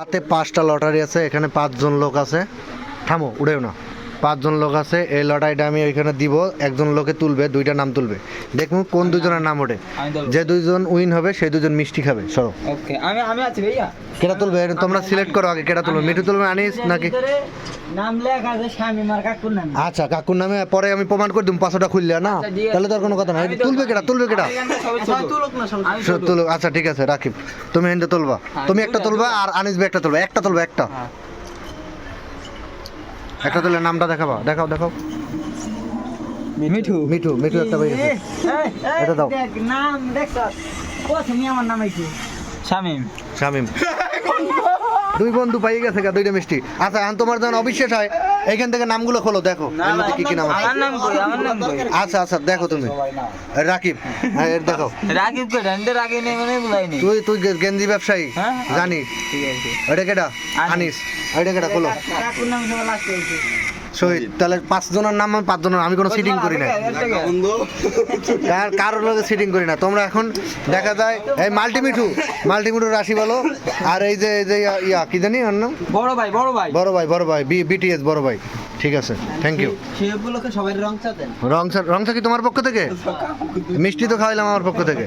হাতে পাঁচটা লটারি আছে এখানে পাঁচজন লোক আছে। থামো উড়েও না। পাঁচজন লোক আছে এই লটারিটা আমি ওইখানে দিব একজন লোকে তুলবে দুইটা নাম তুলবে। দেখুন কোন দুজনের নাম ওঠে। যে দুইজন উইন হবে সেই দুজন মিষ্টি খাবে সরো। ওকে আমি আমি আছি ভাইয়া। কেটা তুলবে? তোমরা সিলেক্ট করো আগে কেটা তুলবে? মিঠু তুলবে আনিস নাকি? নাম লেখা আছে স্বামী মার কাকুর নাম। আচ্ছা কাকুর নামে পরে আমি প্রমাণ করে দিব পাঁচশোটা খুললে না? আচ্ছা, ঠিক আছে। তাহলে তো আর কোনো কথা নাই। তুলবে কেটা তুলবে কেটা তুলুক না আচ্ছা ঠিক আছে রাখিব তুমি হিন্দে তুলবা। হ্যাঁ, তুমি একটা তুলবা আর আনিস ভাই একটা তুলবা একটা তুলবা একটা। হ্যাঁ। একটা তাহলে নামটা দেখাবা। দেখাও দেখাও। মিঠু মিঠু মিঠু একটা পাই গেছে। এটা দাও। দেখ নাম দেখছ প্রথমে আমার নাম আইছে শামিম। শামিম। দুই বন্ধু পাই গেছে গা দুইটা মিষ্টি। আচ্ছা আন তোমার যখন অবিশ্বাস হয় এইখান থেকে নামগুলো খোলো দেখো। এর মধ্যে কি কি নাম আছে? আমার নাম কই আমার নাম কই আচ্ছা আচ্ছা দেখো তুমি। রাকিব হ্যাঁ এর দেখো। রাকিব কই ডান্ডে রাখি নেই মানে বুঝাইনি তুই তুই গে- গেঞ্জি ব্যবসায়ী হ্যাঁ, হ্যাঁ। জানি ঠিক আছে। এটা কেটা আনিস। এটা কেটা খোলো। শহীদ তাহলে পাঁচ জনের নাম আমি পাঁচ জনের আমি কোনো সিটিং করি না। কার কারোর লগে সিটিং করি না। তোমরা এখন দেখা যায় এই মাল্টিমিঠু। মাল্টিমিঠু রাশি বলো। আর এই যে এই যে ইয়া- কি জানি ওর নাম? বড় ভাই বড় ভাই। বড় ভাই বড় ভাই। বি বিটিএস বড় ভাই। ঠিক আছে। থ্যাংক ইউ রং চাতেন রং স্যার কি তোমার পক্ষ থেকে? মিষ্টি তো খাওয়াইলাম আমার পক্ষ থেকে।